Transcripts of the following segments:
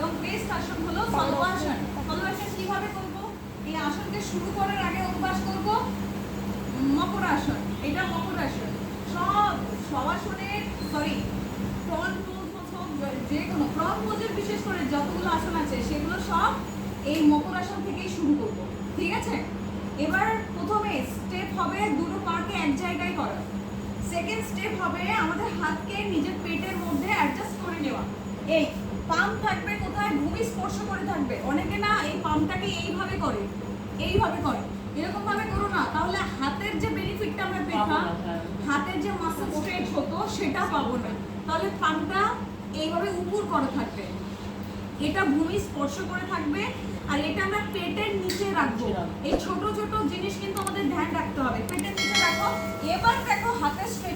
এবং বেস্ট আসন হলো সলবাসন সলবাসন কীভাবে করব? এই আসনকে শুরু করার আগে অভ্যাস করব। মকর আসন, এটা মকর আসন। সব সবাসনের সরি ফ্রন্ট যে কোনো ফ্রন্ট পোজের বিশেষ করে যতগুলো আসন আছে, সেগুলো সব এই মকর আসন থেকেই শুরু করব। ঠিক আছে? এবার প্রথমে স্টেপ হবে দুটো পাকে এক জায়গায় করা। সেকেন্ড স্টেপ হবে আমাদের হাতকে নিজের পেটের মধ্যে অ্যাডজাস্ট করে নেওয়া। এই পাম্প থাকবে কোথায়? ভূমি স্পর্শ করে থাকবে। অনেকে না এই পাম্পটাকে এইভাবে করে এইভাবে করে। এরকম ভাবে করো না। তাহলে হাতের যে বেনিফিটটা আমরা পেতাম। হাতের যে মাসেল স্ট্রেচ হতো সেটা পাবো না। তাহলে পাম্পটা এইভাবে উপর করা থাকবে। এটা ভূমি স্পর্শ করে থাকবে আর এটা আমরা পেটের নিচে রাখব। এই ছোট ছোট জিনিস কিন্তু আমাদের ধ্যান রাখতে হবে। পেটের নিচে রাখো। এবার দেখো হাতের স্ট্রেচিংটা কত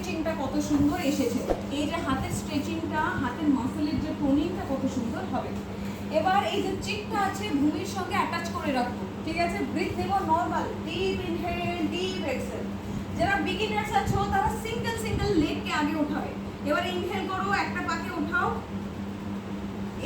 সুন্দর এসেছে। এই যে হাতের স্ট্রেচিংটা হাতের মাসেলের যে টোনিংটা কত সুন্দর হবে। এবার এই যে চিকটা আছে ভূমির সঙ্গে অ্যাটাচ করে রাখব। ঠিক আছে? ব্রিথ নেব normal deep inhale deep exhale যারা বিগিনার্স আছো, তারা সিঙ্গেল সিঙ্গেল লেগকে আগে উঠাবে এবার ইনহেল করো, একটা পাকে উঠাও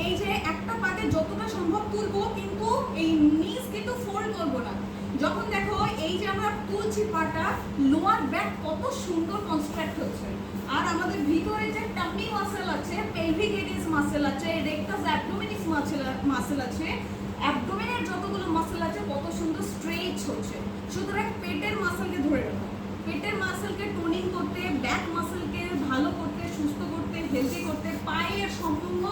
এই যে একটা পাকে যতটা সম্ভব তুলবো, কিন্তু এই নিচ কিন্তু ফোল্ড করব না। যখন দেখো এই যে আমরা তুলছি পাটা লোয়ার ব্যাক কত সুন্দর কনস্ট্রাক্ট হচ্ছে। আর আমাদের ভিতরে যে টামি মাসেল আছে পেলভিক এডিস মাসেল আছে রেক্টাস অ্যাবডোমিনিস মাসেল আছে অ্যাবডোমিনের যতগুলো মাসেল আছে, কত সুন্দর স্ট্রেচ হচ্ছে। সুতরাং পেটের মাসেলকে ধরে রাখো। পেটের মাসেলকে টোনিং করতে ব্যাক মাসেলকে ভালো করতে, সুস্থ করতে হেলদি করতে, পায়ের সম্পূর্ণ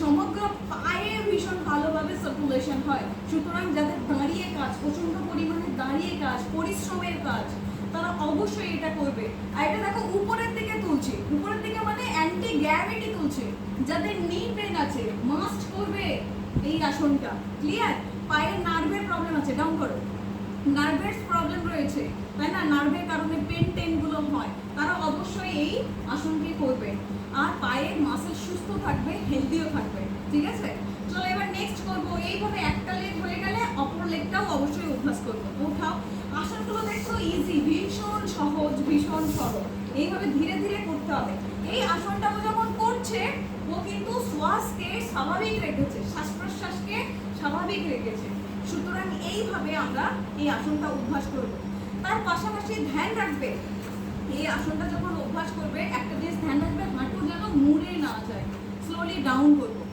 সমগ্র পায়ে ভীষণ ভালোভাবে সার্কুলেশন হয়। সুতরাং যাদের দাঁড়িয়ে অবশ্যই এটা করবে। আর এটা দেখো উপরের দিকে তুলছে। উপরের দিকে মানে অ্যান্টি গ্র্যাভিটি তুলছে। যাদের নি পেন আছে মাস্ট করবে এই আসনটা। ক্লিয়ার পায়ের নার্ভের প্রবলেম আছে ডাউন করো। নার্ভের প্রবলেম রয়েছে, তাই না? নার্ভের কারণে পেন টেনগুলো হয়। তারা অবশ্যই এই আসনটি করবে। আর পায়ের মাসেল সুস্থ থাকবে হেলদিও থাকবে। ঠিক আছে? চলো এবার নেক্সট করব। এইভাবে একটা লেগ হয়ে গেলে, অপর লেগটাও অবশ্যই অভ্যাস করব। উঠাও আসনগুলো সহজ, ভীষণ সহজ এইভাবে ধীরে ধীরে করতে হবে। এই আসনটা ও যখন করছে, ও কিন্তু শ্বাসকে স্বাভাবিক রেখেছে শ্বাস প্রশ্বাসকে স্বাভাবিক রেখেছে। সুতরাং এইভাবে আমরা এই আসনটা অভ্যাস করব। তার পাশাপাশি ধ্যান রাখবে। এই আসনটা যখন অভ্যাস করবে, একটা জিনিস ধ্যান রাখবে, হাঁটু যেন মুড়ে না যায়। স্লোলি ডাউন করব।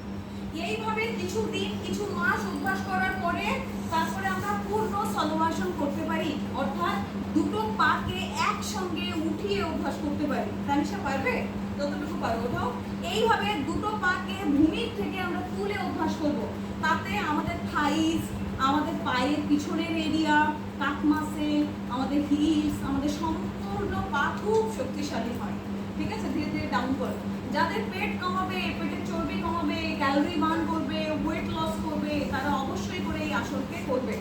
এইভাবে কিছু দিন কিছু মাস অভ্যাস করার পরে তারপরে আমরা পূর্ণ সলমাসন করতে পারি। অর্থাৎ দুটো পাকে একসঙ্গে উঠিয়ে অভ্যাস করতে পারি। তানিশা, পারবে? যতটুকু পারব ওঠাও এইভাবে দুটো পাকে ভূমির থেকে আমরা তুলে অভ্যাস করব। তাতে আমাদের থাইস আমাদের পায়ের পিছনের এরিয়া কাক মাসেল আমাদের হিলস আমাদের সম্পূর্ণ পা খুব শক্তিশালী হয়। ঠিক আছে? ধীরে ধীরে ডাউন করো। যাদের পেট কমাবে, পেটের চর্বি কমাবে ক্যালোরি বার্ন করবে ওয়েট লস করবে, তারা অবশ্যই করে এই আসনকে করবে।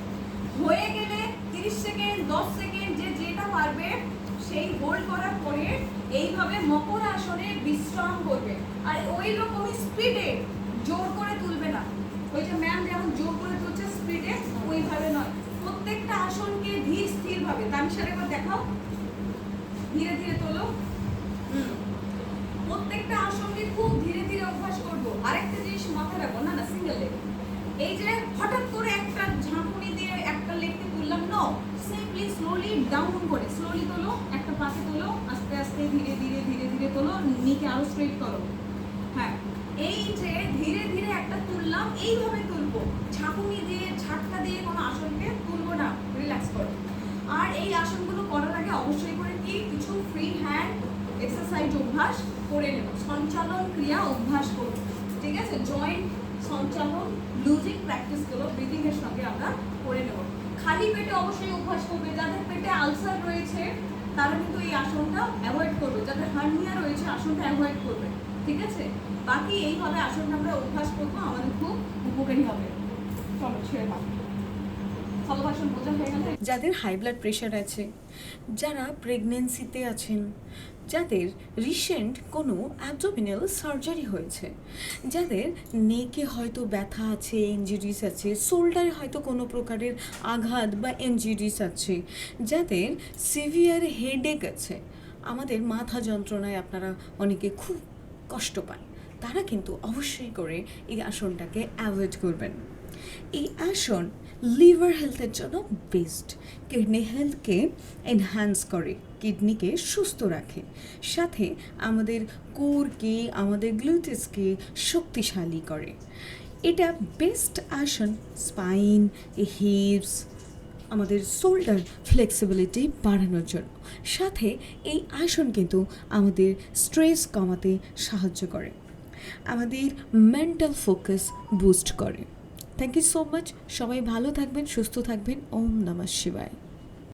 হয়ে গেলে তিরিশ সেকেন্ড, দশ সেকেন্ড, যে যেটা পারবে, সেই হোল্ড করার পরে এইভাবে মকর আসনে বিশ্রাম করবে। আর ওই রকমই স্পিডে জোর করে তুলবে না। ওই যে ম্যাম যেমন জোর করে তুলছে স্পিডে ওইভাবে নয়। প্রত্যেকটা আসনকে ধীর স্থির ভাবে তামিশার একবার দেখাও। ধীরে ধীরে তোলো। প্রত্যেকটা আসনকে খুব ধীরে ধীরে অভ্যাস করব। আরেকটা জিনিস মাথায় রাখব, না না সিঙ্গেল লেগ এই যে হঠাৎ করে একটা ঝাঁকুনি দিয়ে একটা লেগকে তুললাম নো সিম্পলি স্লোলি ডাউন করে স্লোলি তোলো, একটা পাশে তোলো, আস্তে আস্তে ধীরে ধীরে ধীরে ধীরে তোলো, নিচে আরও স্ট্রেট করো। হ্যাঁ এই যে ধীরে ধীরে একটা তুললাম, এইভাবে তুলবো। ঝাঁকুনি দিয়ে, ঝাটকা দিয়ে কোনো আসনকে তুলবো না রিল্যাক্স করো। আর এই আসনগুলো করার আগে অবশ্যই করে কি, কিছু ফ্রি হ্যান্ড এক্সারসাইজ অভ্যাস করে নেব। সঞ্চালন ক্রিয়া অভ্যাস করব। ঠিক আছে? জয়েন্ট সঞ্চালন লুজিং প্র্যাকটিসগুলো ব্রিদিং এর সঙ্গে আমরা করে নেব। খালি পেটে অবশ্যই অভ্যাস করবে। যাদের পেটে আলসার রয়েছে, তারা কিন্তু এই আসনটা অ্যাভয়েড করবে। যাদের হার্নিয়া রয়েছে, আসনটা অ্যাভয়েড করবে। ঠিক আছে? বাকি এইভাবে আসনটা আমরা অভ্যাস করব। আমাদের খুব উপকারী হবে। চলো, ছেড়ে গেলে। যাদের হাই ব্লাড প্রেশার আছে, যারা প্রেগনেন্সিতে আছেন যাদের রিসেন্ট কোনো অ্যাবডোমিনাল সার্জারি হয়েছে, যাদের নেকে হয়তো ব্যথা আছে ইঞ্জুরিস আছে শোল্ডারে হয়তো কোনো প্রকারের আঘাত বা ইঞ্জুরিস আছে, যাদের সিভিয়ার হেডেক আছে, আমাদের মাথা যন্ত্রণায় আপনারা অনেকে খুব কষ্ট পান, তারা কিন্তু অবশ্যই করে এই আসনটাকে অ্যাভয়েড করবেন। এই আসন লিভার হেলথের জন্য বেস্ট। কিডনি হেলথকে এনহ্যান্স করে, কিডনিকে সুস্থ রাখে। সাথে আমাদের কোরকে, আমাদের গ্লুটেসকে শক্তিশালী করে। এটা বেস্ট আসন স্পাইন হিপস আমাদের শোল্ডার ফ্লেক্সিবিলিটি বাড়ানোর জন্য। সাথে এই আসন কিন্তু আমাদের স্ট্রেস কমাতে সাহায্য করে। আমাদের মেন্টাল ফোকাস বুস্ট করে। থ্যাংক ইউ সো মাচ সবাই ভালো থাকবেন সুস্থ থাকবেন। ওম নমঃ শিবায়।